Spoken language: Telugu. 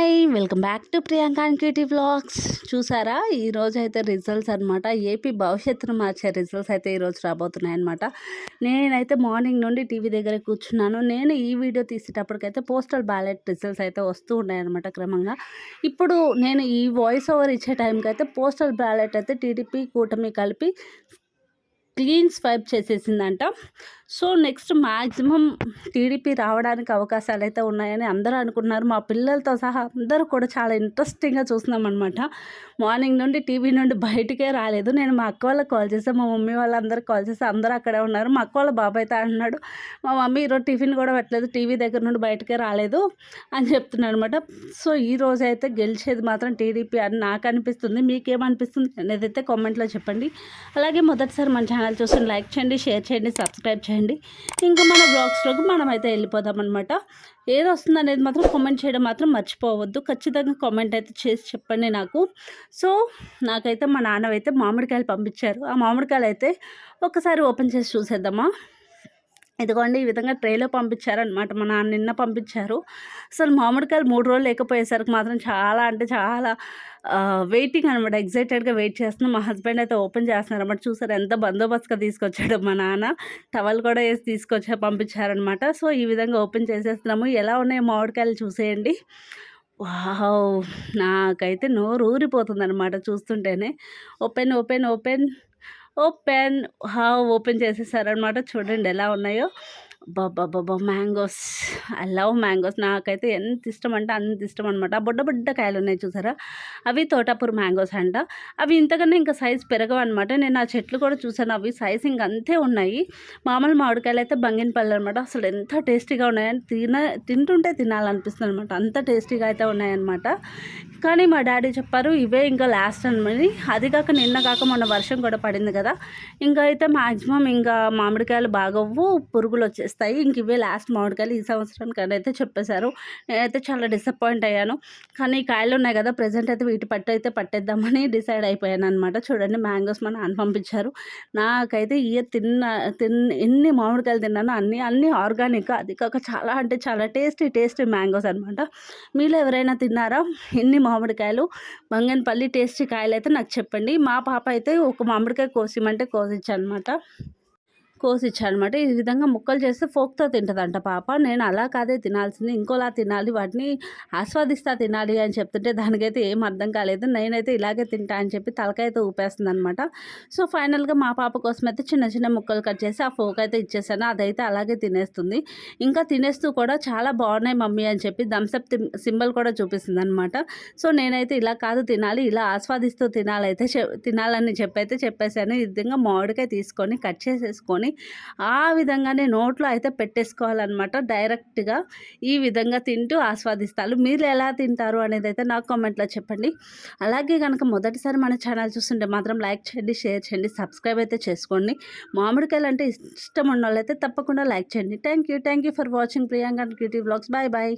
Welcome back to Priyanka cutie blogs చూసారా? ఈరోజు అయితే రిజల్ట్స్ అనమాట ఏపీ భవిష్యత్తును మార్చే రిజల్ట్స్ అయితే ఈరోజు రాబోతున్నాయి అనమాట నేనైతే మార్నింగ్ నుండి టీవీ దగ్గర కూర్చున్నాను. నేను ఈ వీడియో తీసేటప్పటికైతే పోస్టల్ బ్యాలెట్ రిజల్ట్స్ అయితే వస్తూ ఉన్నాయి అనమాట క్రమంగా. ఇప్పుడు నేను ఈ వాయిస్ ఓవర్ ఇచ్చే టైంకి అయితే పోస్టల్ బ్యాలెట్ అయితే టీడీపీ కూటమి కలిపి క్లీన్ స్వైప్ చేసేసిందంట. సో నెక్స్ట్ మ్యాక్సిమం టీడీపీ రావడానికి అవకాశాలు అయితే ఉన్నాయని అందరూ అనుకున్నారు మా పిల్లలతో సహా అందరూ కూడా చాలా ఇంట్రెస్టింగ్గా చూస్తున్నాం అనమాట మార్నింగ్ నుండి టీవీ నుండి బయటికే రాలేదు. నేను మా అక్క వాళ్ళకి కాల్ చేసాను మా మమ్మీ వాళ్ళందరూ కాల్ చేస్తే అందరూ అక్కడే ఉన్నారు. మా అక్క వాళ్ళ బాబాయ్ అయితే అంటున్నాడు మా మమ్మీ ఈరోజు టిఫిన్ కూడా పెట్టలేదు టీవీ దగ్గర నుండి బయటకే రాలేదు అని చెప్తున్నాను అనమాట సో ఈ రోజు అయితే గెలిచేది మాత్రం టీడీపీ అని నాకు అనిపిస్తుంది. మీకేమనిపిస్తుంది అనేది అయితే కామెంట్లో చెప్పండి. అలాగే మొదటిసారి మన ఛానల్ చూసి లైక్ చేయండి షేర్ చేయండి సబ్స్క్రైబ్ చేయండి. చేయండి. ఇంకా మన బ్లాగ్స్లోకి మనం అయితే వెళ్ళిపోదాం అనమాట ఏది వస్తుంది అనేది మాత్రం కామెంట్ చేయడం మాత్రం మర్చిపోవద్దు. ఖచ్చితంగా కామెంట్ అయితే చేసి చెప్పండి నాకు. సో నాకైతే మా నాన్న అయితే మామిడికాయలు పంపించారు. ఆ మామిడికాయలు అయితే ఒకసారి ఓపెన్ చేసి చూసేద్దామా? ఇదిగోండి ఈ విధంగా ట్రేలో పంపించారనమాట మా నాన్న నిన్న పంపించారు. అసలు మామిడికాయలు మూడు రోజులు లేకపోయేసరికి మాత్రం చాలా అంటే చాలా వెయిటింగ్ అనమాట ఎగ్జైటెడ్గా వెయిట్ చేస్తున్నాం. మా హస్బెండ్ అయితే ఓపెన్ చేస్తున్నారు అనమాట చూసారు ఎంత బందోబస్తుగా తీసుకొచ్చాడు మా నాన్న. టవల్ కూడా వేసి తీసుకొచ్చా పంపించారనమాట సో ఈ విధంగా ఓపెన్ చేసేస్తున్నాము. ఎలా ఉన్నాయి మామిడికాయలు చూసేయండి. వావ్! నాకైతే నోరు ఊరిపోతుంది అనమాట చూస్తుంటేనే. ఓపెన్ ఓపెన్ ఓపెన్ ఓపెన్ హా ఓపెన్ చేసేసారనమాట చూడండి ఎలా ఉన్నాయో. బాబా మ్యాంగోస్. I love mangoes. నాకైతే ఎంత ఇష్టం అంటే అంత ఇష్టం అనమాట బుడ్డ బుడ్డ కాయలు ఉన్నాయి చూసారా? అవి తోటాపూర్ మ్యాంగోస్ అంట. అవి ఇంతకన్నా ఇంకా సైజ్ పెరగవు అనమాట నేను ఆ చెట్లు కూడా చూసాను. అవి సైజ్ ఇంక అంతే ఉన్నాయి. మామూలు మామిడికాయలు అయితే బంగినపల్లి అనమాట అసలు ఎంత టేస్టీగా ఉన్నాయని తిన తింటుంటే తినాలనిపిస్తుంది అనమాట అంత టేస్టీగా అయితే ఉన్నాయన్నమాట. కానీ మా డాడీ చెప్పారు ఇవే ఇంకా లాస్ట్ అనమాట అది కాక నిన్న కాక మొన్న వర్షం కూడా పడింది కదా. ఇంకా అయితే మ్యాక్సిమం ఇంకా మామిడికాయలు బాగవ్వు పురుగులు వచ్చేస్తాయి. ఇంక ఇవే లాస్ట్ మామిడికాయలు ఈ సంవత్సరానికి అని అయితే చెప్పేశారు. నేనైతే చాలా డిసప్పాయింట్ అయ్యాను. కానీ కాయలు ఉన్నాయి కదా ప్రజెంట్ అయితే వీటి పట్టు అయితే పట్టేద్దామని డిసైడ్ అయిపోయాను అనమాట చూడండి మ్యాంగోస్ మన నాన్న పంపించారు. నాకైతే ఇయర్ తిన్న తిన్న ఎన్ని మామిడికాయలు తిన్నానో అన్ని అన్ని ఆర్గానిక్ అది కాక చాలా అంటే చాలా టేస్టీ టేస్టీ మ్యాంగోస్ అనమాట మీరు ఎవరైనా తిన్నారా? ఎన్ని మామిడికాయలు? బంగన్పల్లి టేస్టీ కాయలు అయితే నాకు చెప్పండి. మా పాప అయితే ఒక మామిడికాయ కోసిమంటే కోసిచ్చనమాట కోసిచ్చానమాట ఈ విధంగా ముక్కలు చేస్తే ఫోక్తో తింటుందంట పాప. నేను అలా కాదే తినాల్సింది. ఇంకోలా తినాలి. వాటిని ఆస్వాదిస్తా తినాలి అని చెప్తుంటే దానికైతే ఏం అర్థం కాలేదు. నేనైతే ఇలాగే తింటా అని చెప్పి తలకైతే ఊపేస్తుంది అనమాట సో ఫైనల్గా మా పాప కోసం అయితే చిన్న చిన్న ముక్కలు కట్ చేసి ఆ ఫోక్ అయితే ఇచ్చేసాను. అదైతే అలాగే తినేస్తుంది. ఇంకా తినేస్తూ కూడా చాలా బాగున్నాయి మమ్మీ అని చెప్పి థమ్సప్ సింబల్ కూడా చూపిస్తుంది అనమాట సో నేనైతే ఇలా కాదు తినాలి. ఇలా ఆస్వాదిస్తూ తినాలైతే తినాలని చెప్పైతే చెప్పేశాను. ఈ విధంగా మామిడికాయ తీసుకొని కట్ చేసేసుకొని ఆ విధంగానే నోట్లో అయితే పెట్టేసుకోవాలన్నమాట. డైరెక్ట్గా ఈ విధంగా తింటూ ఆస్వాదిస్తారు. మీరు ఎలా తింటారు అనేది అయితే నాకు కామెంట్లో చెప్పండి. అలాగే కనుక మొదటిసారి మన ఛానల్ చూస్తుంటే మాత్రం లైక్ చేయండి షేర్ చేయండి సబ్స్క్రైబ్ అయితే చేసుకోండి. మామిడికాయలు అంటే ఇష్టం ఉన్న వాళ్ళైతే తప్పకుండా లైక్ చేయండి. Thank you thank you for watching Priyanka cutie blogs. Bye bye.